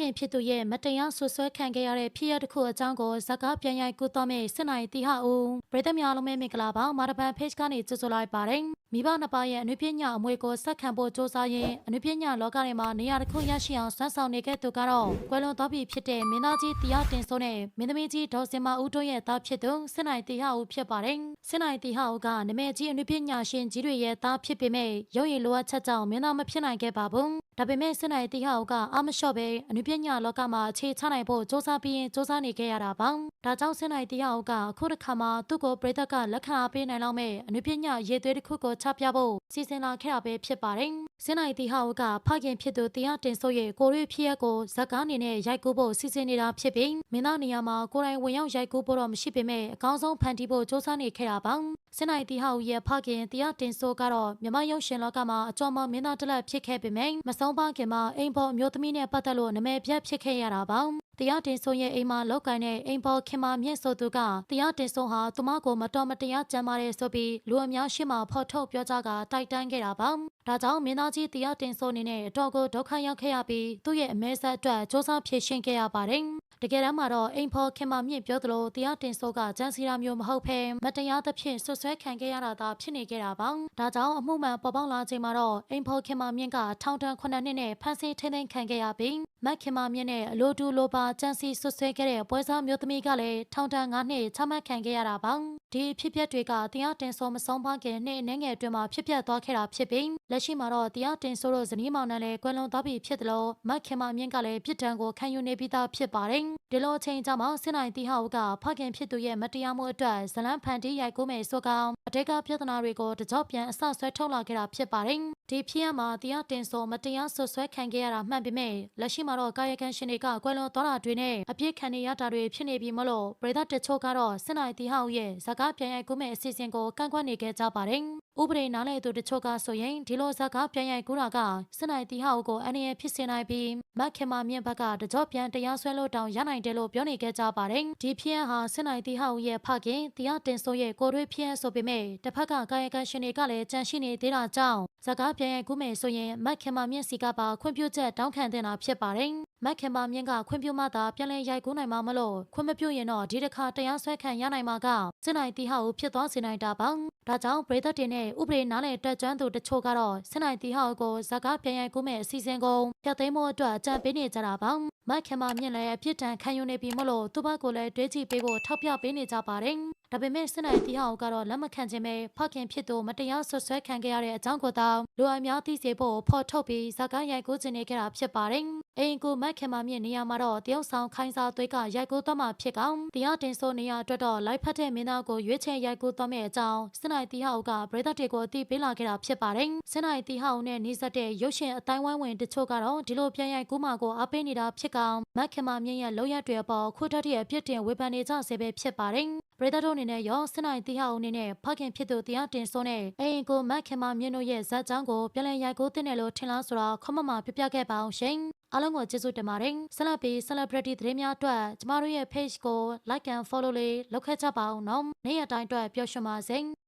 ခင်ဖြစ်သူရဲ့မတရားဆွဆွဲခံခဲ့ရတဲ့ဖြစ်ရပ်တစ်ခုအကြောင်းကိုဇက်ကားပြန်ရိုက်ကူသွားမယ့်စစ်နိုင်တီဟာဦးပြည်သက်များလုံးပဲမင်္ဂလာပါမာရပန် page ကနေကြိုဆိုလိုက်ပါတယ်မိဘနှစ်ပါးရဲ့အနုပညာအမွေကိုဆက်ခံဖို့စ조사ရင်အနုပညာလောကထဲမှာနေရာတစ်ခုရရှိအောင်စွမ်းဆောင်နေခဲ့သူကတော့ကွယ်လွန်သွားပြီဖြစ်တဲ့မင်းသားကြီးတရားတင်စိုးနဲ့မင်းသမီးကြီးဒေါ်စင်မဦးတို့ရဲ့သားဖြစ်သူစစ်နိုင်တီဟာဦးဖြစ်ပါတယ်စစ်နိုင်တီဟာဦးကနမဲကြီးအနုပညာရှင်ကြီးတွေရဲ့သားဖြစ်ပေမဲ့ရုပ်ရည်လိုအပ်ချက်ကြောင့်မင်းသားမဖြစ်နိုင်ခဲ့ပါဘူး ဒါပေမဲ့စစ်နိုင်တီဟာဦးကအာမလျှော့ပဲအနုပညာလောကမှာအခြေချနိုင်ဖို့စ조사ပြီးရင်စ조사နေခဲ့ရတာပါဒါကြောင့်စစ်နိုင်တီဟာဦးကအခုတစ်ခါမှသူ့ကိုပြည်သက်ကလက်ခံအားပေးနိုင်လောက်မဲ့အနုပညာရေးသွေးတစ်ခုကိုချပြဖို့စီစဉ်လာခဲ့တာပဲဖြစ်ပါတယ်စစ်နိုင်တီဟာဦးကဖခင်ဖြစ်သူတရားတင်စိုးရဲ့ကိုရွေဖြစ်ရက်ကိုဇက်ကားအနေနဲ့ရိုက်ကူးဖို့စီစဉ်နေတာဖြစ်ပြီးမင်းသားနေရာမှာကိုယ်တိုင်ဝင်ရောက်ရိုက်ကူးဖို့တော့မရှိပေမဲ့အကောင်းဆုံးဖန်တီးဖို့စ조사နေခဲ့တာပါ စစ်နိုင်တီဟာဦးရဲ့ဖခင်တရားတင်စိုးကတော့မြမရုပ်ရှင်လောကမှာအကျော်မမင်းသားတစ်လက်ဖြစ်ခဲ့ပေမဲ့မဆုံးပါခင်မှာအိမ်ပေါ်အမျိုးသမီးနဲ့ပတ်သက်လို့နာမည်ပြတ်ဖြစ်ခဲ့ရတာပါတရားတင်ဆုံးရဲ့အိမ်မှာလောက်ကိုင်းတဲ့အိမ်ပေါ်ခင်မာမြင့်ဆိုသူကတရားတင်ဆုံးဟာသူမကိုမတော်မတရားကြမ်းပါတယ်ဆိုပြီးလူအများရှိမှဖော်ထုတ်ပြောကြားကတိုက်တန်းခဲ့တာပါ။ဒါကြောင့်မင်းသားကြီးတရားတင်ဆုံးအနေနဲ့အတော်ကိုဒုက္ခရောက်ခဲ့ရပြီးသူ့ရဲ့အမဲဆက်အတွက်စ조사ဖြေရှင်းခဲ့ရပါတယ်။ တကယ်တမ်းမှာတော့အိမ်ဖော်ခင်မာမြင့်ပြောသလိုတရားတင်စိုးကကြမ်းစီရာမျိုးမဟုတ်ဘဲမတရားသဖြင့်ဆွဆွဲခံခဲ့ရတာသာဖြစ်နေခဲ့တာပါ။ဒါကြောင့်အမှုမှန်ပေါ်ပေါက်လာချိန်မှာတော့အိမ်ဖော်ခင်မာမြင့်ကထောင်ဒဏ်9နှစ်နဲ့ဖမ်းဆီးထိန်းသိမ်းခံခဲ့ရပြီး မက်ခင်မာမြင့်နဲ့အလိုတူလိုပါကြမ်းစီဆွဆွဲခဲ့တဲ့ပွဲစားမျိုးသမီးကလည်းထောင်ဒဏ်9နှစ်ချမှတ်ခံခဲ့ရတာပါ။ဒီဖြစ်ပျက်တွေကတရားတင်စိုးမဆုံးပါခင်နှစ်အနည်းငယ်အတွင်းမှာဖြစ်ပျက်သွားခဲ့တာဖြစ်ပြီးလက်ရှိမှာတော့တရားတင်စိုးတို့ဇနီးမောင်နှံလည်းကွယ်လွန်သွားပြီဖြစ်တယ်လို့မက်ခင်မာမြင့်ကလည်းပြစ်ဒဏ်ကိုခံယူနေပြီးသားဖြစ်ပါတယ်။ဒီလိုအချိန်ကြောင့်မှစစ်နိုင်တီဟာဦးကဖခင်ဖြစ်သူရဲ့မတရားမှုအတွက်ဇလန်းဖန်တီးရိုက်ကူးမယ်ဆိုကောင်အတိတ်ကပြဿနာတွေကိုတကြော့ပြန်အဆဆွဲထုတ်လာခဲ့တာဖြစ်ပါတယ်။ဒီဖြစ်ရမှာတရားတင်စိုးမတရားဆွဆွဲခံခဲ့ရတာမှန်ပေမဲ့လက်ရှိမှာတော့ကာယကံရှင်တွေကကွယ်လွန်သွားတာတွေနဲ့အပြစ်ခံနေရတာတွေဖြစ်နေပြီမလို့ပရိသတ်တချို့ကတော့စစ်နိုင်တီဟာဦးရဲ့ဇာကားပြန်ရိုက်ကူးမယ်အစီအစဉ်ကိုကန့်ကွက်နေခဲ့ကြပါတယ်။ ဥပဒေနားလည်သူတချို့ကဆိုရင်ဒီလိုဇာကားပြန်ရိုက်ကူးတာကစစ်နိုင်တီဟာဦးကိုအန္တရာယ်ဖြစ်စေနိုင်ပြီးမက်ခင်မာမြင့်ဘက်ကတကြော့ပြန်တရားစွဲလို့တောင်ရနိုင်တယ်လို့ပြောနေခဲ့ကြပါတယ်။ဒီဖြစ်ရဟာစစ်နိုင်တီဟာဦးရဲ့ဖခင်တရားတင်စိုးရဲ့ကိုရွေးဖြစ်ရဆိုပေမဲ့တစ်ဖက်ကကာယကံရှင်တွေကလည်းကြန့်ရှိနေသေးတာကြောင့်ဇာကားပြန်ရိုက်ကူးမယ်ဆိုရင်မက်ခင်မာမြင့်စီကပါခွင့်ပြုချက်တောင်းခံတင်တာဖြစ်ပါတယ်။မက်ခင်မာမြင့်ကခွင့်ပြုမှသာပြန်လည်ရိုက်ကူးနိုင်မှာမလို့ခွင့်မပြုရင်တော့ဒီတစ်ခါတရားစွဲခံရနိုင်မှာကစစ်နိုင်တီဟာဦးဖြစ်သွားစေနိုင်တာပါ။ ဒါကြောင့်ပြည်သက်တင်နဲ့ဥပဒေနားလည်တက်ကြွသူတချို့ကတော့စစ်နိုင်တီဟာဦးကိုဇာကားပြန်ရိုက်ကူးမယ်အစီအစဉ်ကိုပြတ်သိမ်းဖို့အတွက်အကြံပေးနေကြတာပါ။မက်ခင်မာမြင့်လည်းအပြစ်ဒဏ်ခံယူနေပြီမလို့သူ့ဘက်ကိုလည်းတွေးကြည့်ပေးဖို့ထောက်ပြပေးနေကြပါတယ်။ဒါပေမဲ့စစ်နိုင်တီဟာဦးကတော့လက်မခံခြင်းပဲဖခင်ဖြစ်သူမတရားဆွဆွဲခံခဲ့ရတဲ့အကြောင်းကိုတောင်လူအများသိစေဖို့ဖော်ထုတ်ပြီးဇာကားရိုက်ကူးခြင်းနေခဲ့တာဖြစ်ပါတယ်။ အိမ်ကိုမက်ခင်မာမြင့်နေရာမှာတော့တယောက်ဆောင်ခိုင်းစားသွေးကရိုက်ကူးသွားမှာဖြစ်ကောင်တရားတင်ဆိုနေရအတွက်တော့လိုက်ဖက်တဲ့မင်းသားကိုရွေးချယ်ရိုက်ကူးသွားမယ့်အကြောင်းစစ်နိုင်တီဟာဦးကပရိသတ်တွေကိုအသိပေးလာခဲ့တာဖြစ်ပါတယ်။စစ်နိုင်တီဟာဦးနဲ့နှိစက်တဲ့ရုပ်ရှင်အတိုင်းဝိုင်းဝင်တချို့ကတော့ဒီလိုပြန်ရိုက်ကူးမှာကိုအားပေးနေတာဖြစ်ကောင်မက်ခင်မာမြင့်ရဲ့လုံရက်တွေအပေါ်ခုထက်တည်းအပြစ်တင်ဝေဖန်နေကြဆဲပဲဖြစ်ပါတယ်။ပရိသတ်တို့အနေနဲ့ရောစစ်နိုင်တီဟာဦးအနေနဲ့ဖခင်ဖြစ်သူတရားတင်ဆိုနဲ့အိမ်ကိုမက်ခင်မာမြင့်တို့ရဲ့ဇာတ်ကြောင်းကိုပြန်လည်ရိုက်ကူးတင်တယ်လို့ထင်လားဆိုတော့ခမမပြပြခဲ့ပါအောင်ရှင်။ အားလုံးကိုကျေးဇူးတင်ပါတယ်။ဆက်လက်ပြီး celebrity သတင်းများအတွက်ကျမတို့ရဲ့ page ကို like and follow လေးလုပ်ခဲ့ကြပါအောင်နော်။နေ့ရက်တိုင်းအတွက်ပျော်ရွှင်ပါစေ။